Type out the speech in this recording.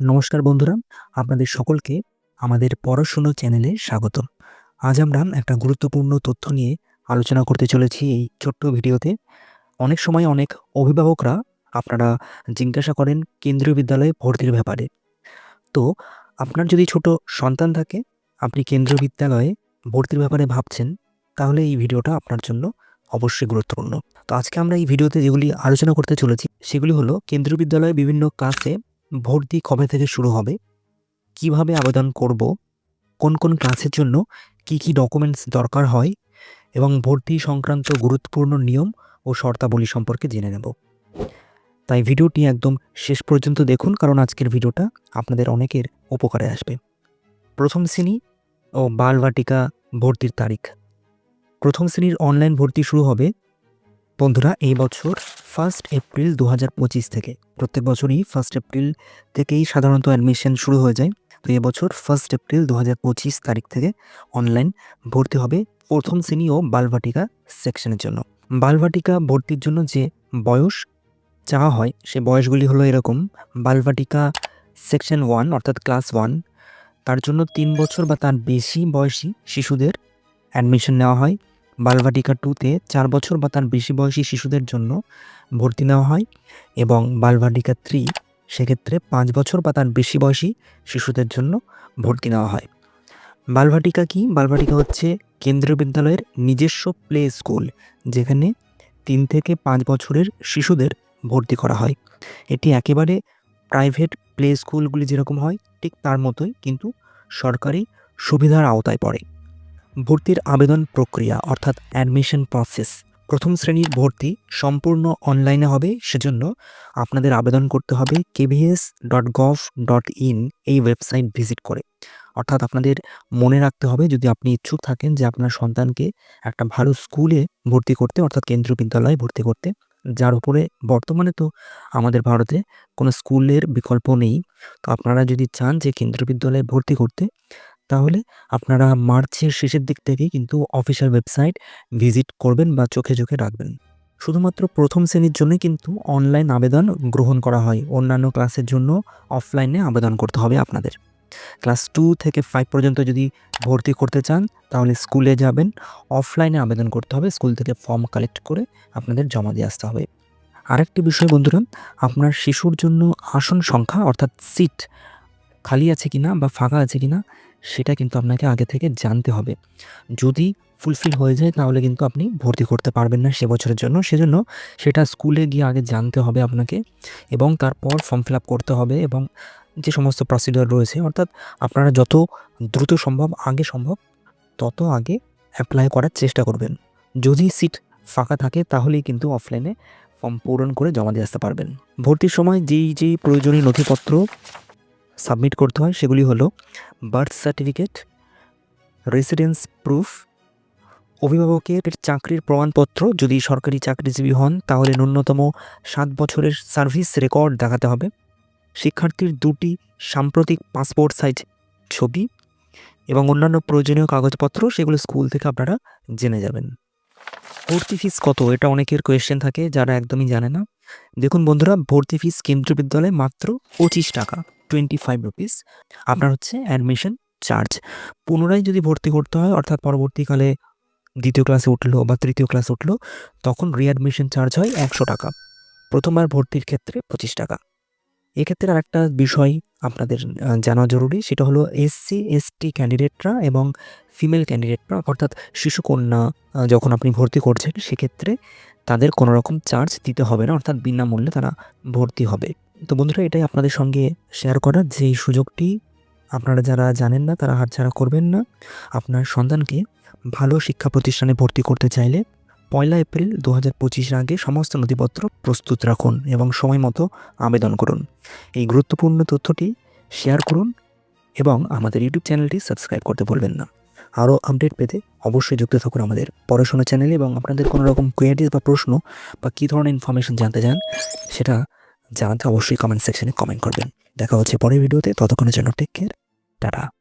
নমস্কার বন্ধুরা, আপনাদের সকলকে আমাদের পড়াশুনো চ্যানেলে স্বাগত আজ আমরা একটা গুরুত্বপূর্ণ তথ্য নিয়ে আলোচনা করতে চলেছি এই ছোট্ট ভিডিওতে। অনেক সময় অনেক অভিভাবকরা আপনারা জিজ্ঞাসা করেন কেন্দ্রীয় বিদ্যালয়ে ভর্তির ব্যাপারে। তো আপনার যদি ছোট সন্তান থাকে, আপনি কেন্দ্রীয় বিদ্যালয়ে ভর্তির ব্যাপারে ভাবছেন, তাহলে এই ভিডিওটা আপনার জন্য অবশ্যই গুরুত্বপূর্ণ। তো আজকে আমরা এই ভিডিওতে যেগুলি আলোচনা করতে চলেছি, সেগুলি হলো কেন্দ্রীয় বিদ্যালয়ে বিভিন্ন ক্লাসে ভর্তি কবে থেকে শুরু হবে? কীভাবে আবেদন করব? কোন কোন ক্লাসের জন্য কি কি ডকুমেন্টস দরকার হয়? এবং ভর্তি সংক্রান্ত গুরুত্বপূর্ণ নিয়ম ও শর্তাবলী সম্পর্কে জেনে নেব। তাই ভিডিওটি একদম শেষ পর্যন্ত দেখুন, কারণ আজকের ভিডিওটা আপনাদের অনেকের উপকারে আসবে। প্রথম শ্রেণি ও বালবাটিকা ভর্তির তারিখ। প্রথম শ্রেণির অনলাইন ভর্তি শুরু হবে বন্ধুরা, এই বছর ফার্স্ট এপ্রিল দু হাজার পঁচিশ থেকে। প্রত্যেক বছরই ফার্স্ট এপ্রিল থেকেই সাধারণত অ্যাডমিশন শুরু হয়ে যায়। তো এবছর ফার্স্ট এপ্রিল দু হাজার পঁচিশ তারিখ থেকে অনলাইন ভর্তি হবে প্রথম শ্রেণি ও বালভাটিকা সেকশনের জন্য। বালভাটিকা ভর্তির জন্য যে বয়স চাওয়া হয়, সে বয়সগুলি হলো এরকম। বালভাটিকা সেকশন ওয়ান অর্থাৎ ক্লাস ওয়ান তার জন্য তিন বছর বা তার বেশি বয়সী শিশুদের অ্যাডমিশন নেওয়া হয়। বালভাটিকা টুতে চার বছর বা তার বেশি বয়সী শিশুদের জন্য ভর্তি নেওয়া হয় এবং বালভাটিকা থ্রি সেক্ষেত্রে পাঁচ বছর বা তার বেশি বয়সী শিশুদের জন্য ভর্তি নেওয়া হয়। বালভাটিকা কি? বালভাটিকা হচ্ছে কেন্দ্রীয় বিদ্যালয়ের নিজস্ব প্লে স্কুল যেখানে তিন থেকে পাঁচ বছরের শিশুদের ভর্তি করা হয়। এটি একেবারে প্রাইভেট প্লে স্কুলগুলি যেরকম হয় ঠিক তার মতোই কিন্তু সরকারি সুবিধার আওতায় পড়ে। ভর্তির আবেদন প্রক্রিয়া, অর্থাৎ অ্যাডমিশন প্রসেস প্রথম শ্রেণির ভর্তি সম্পূর্ণ অনলাইনে হবে। সেজন্য আপনাদের আবেদন করতে হবে KVS dot gov dot in এই ওয়েবসাইট ভিজিট করে। অর্থাৎ আপনাদের মনে রাখতে হবে, যদি আপনি ইচ্ছুক থাকেন যে আপনার সন্তানকে একটা ভালো স্কুলে ভর্তি করতে, অর্থাৎ কেন্দ্রীয় বিদ্যালয়ে ভর্তি করতে, যার উপরে বর্তমানে তো আমাদের ভারতে কোনো স্কুলের বিকল্প নেই। তো আপনারা যদি চান যে কেন্দ্রীয় বিদ্যালয়ে ভর্তি করতে তাহলে আপনারা মার্চের শেষের দিক থেকেই কিন্তু অফিসিয়াল ওয়েবসাইট ভিজিট করবেন বা চোখে চোখে রাখবেন। শুধুমাত্র প্রথম শ্রেণির জন্যই কিন্তু অনলাইন আবেদন গ্রহণ করা হয়। অন্যান্য ক্লাসের জন্য অফলাইনে আবেদন করতে হবে আপনাদের। ক্লাস টু থেকে ফাইভ পর্যন্ত যদি ভর্তি করতে চান, তাহলে স্কুলে যাবেন। অফলাইনে আবেদন করতে হবে। স্কুল থেকে ফর্ম কালেক্ট করে আপনাদের জমা দিয়ে আসতে হবে। আরেকটি বিষয় বন্ধুরা, আপনার শিশুর জন্য আসন সংখ্যা অর্থাৎ সিট খালি আছে কিনা বা ফাঁকা আছে কিনা, সেটা কিন্তু আপনাকে আগে থেকে জানতে হবে। যদি ফুলফিল হয়ে যায়, তাহলে কিন্তু আপনি ভর্তি করতে পারবেন না সে বছরের জন্য। সেজন্য সেটা স্কুলে গিয়ে আগে জানতে হবে আপনাকে এবং তারপর ফর্ম ফিল আপ করতে হবে এবং যে সমস্ত প্রসিডিওর রয়েছে, অর্থাৎ আপনারা যত দ্রুত সম্ভব আগে সম্ভব তত আগে অ্যাপ্লাই করার চেষ্টা করবেন। যদি সিট ফাঁকা থাকে, তাহলেই কিন্তু অফলাইনে ফর্ম পূরণ করে জমা দিয়ে আসতে পারবেন। ভর্তির সময় যেই যেই প্রয়োজনীয় নথিপত্র সাবমিট করতে হয়, সেগুলি হলো বার্থ সার্টিফিকেট, রেসিডেন্স প্রুফ, অভিভাবকের চাকরির প্রমাণপত্র, যদি সরকারি চাকরিজীবী হন, তাহলে ন্যূনতম সাত বছরের সার্ভিস রেকর্ড দেখাতে হবে। শিক্ষার্থীর দুটি সাম্প্রতিক পাসপোর্ট সাইজ ছবি এবং অন্যান্য প্রয়োজনীয় কাগজপত্র, সেগুলো স্কুল থেকে আপনারা জেনে যাবেন। ভর্তি ফিস কত? এটা অনেকের কোয়েশ্চেন থাকে, যারা একদমই জানে না। দেখুন বন্ধুরা, ভর্তি ফিস কেন্দ্রীয় বিদ্যালয়ে মাত্র পঁচিশ টাকা। টোয়েন্টি ফাইভ রুপিস আপনার হচ্ছে অ্যাডমিশন চার্জ পুনরায় যদি ভর্তি করতে হয়, অর্থাৎ পরবর্তীকালে দ্বিতীয় ক্লাসে উঠল বা তৃতীয় ক্লাসে উঠল, তখন রিঅ্যাডমিশন চার্জ হয় একশো টাকা। প্রথমবার ভর্তির ক্ষেত্রে পঁচিশ টাকা। এক্ষেত্রে আরেকটা বিষয় আপনাদের জানা জরুরি, সেটা হলো এসসি এসটি ক্যান্ডিডেটরা এবং ফিমেল ক্যান্ডিডেটরা অর্থাৎ শিশুকন্যা যখন আপনি ভর্তি করছেন, সেক্ষেত্রে তাদের কোনো রকম চার্জ দিতে হবে না, অর্থাৎ বিনামূল্যে তারা ভর্তি হবে। তো বন্ধুরা, এটাই আপনাদের সঙ্গে শেয়ার করার যে সুযোগটি আপনারা যারা জানেন না, তারা হাতছাড়া করবেন না। আপনার সন্তানকে ভালো শিক্ষা প্রতিষ্ঠানে ভর্তি করতে চাইলে পয়লা এপ্রিল দু হাজার পঁচিশের আগে সমস্ত নথিপত্র প্রস্তুত রাখুন এবং সময় মতো আবেদন করুন। এই গুরুত্বপূর্ণ তথ্যটি শেয়ার করুন এবং আমাদের ইউটিউব চ্যানেলটি সাবস্ক্রাইব করতে ভুলবেন না। আরও আপডেট পেতে অবশ্যই যুক্ত থাকুন আমাদের পড়াশোনা চ্যানেলে এবং আপনাদের কোনো রকম কোয়ারিজ বা প্রশ্ন বা কী ধরনের ইনফরমেশন জানতে চান, সেটা জানাতে অবশ্যই কমেন্ট সেকশনে কমেন্ট করবেন। দেখা হচ্ছে পরের ভিডিওতে, ততক্ষণের জন্য টেক কেয়ার টাটা।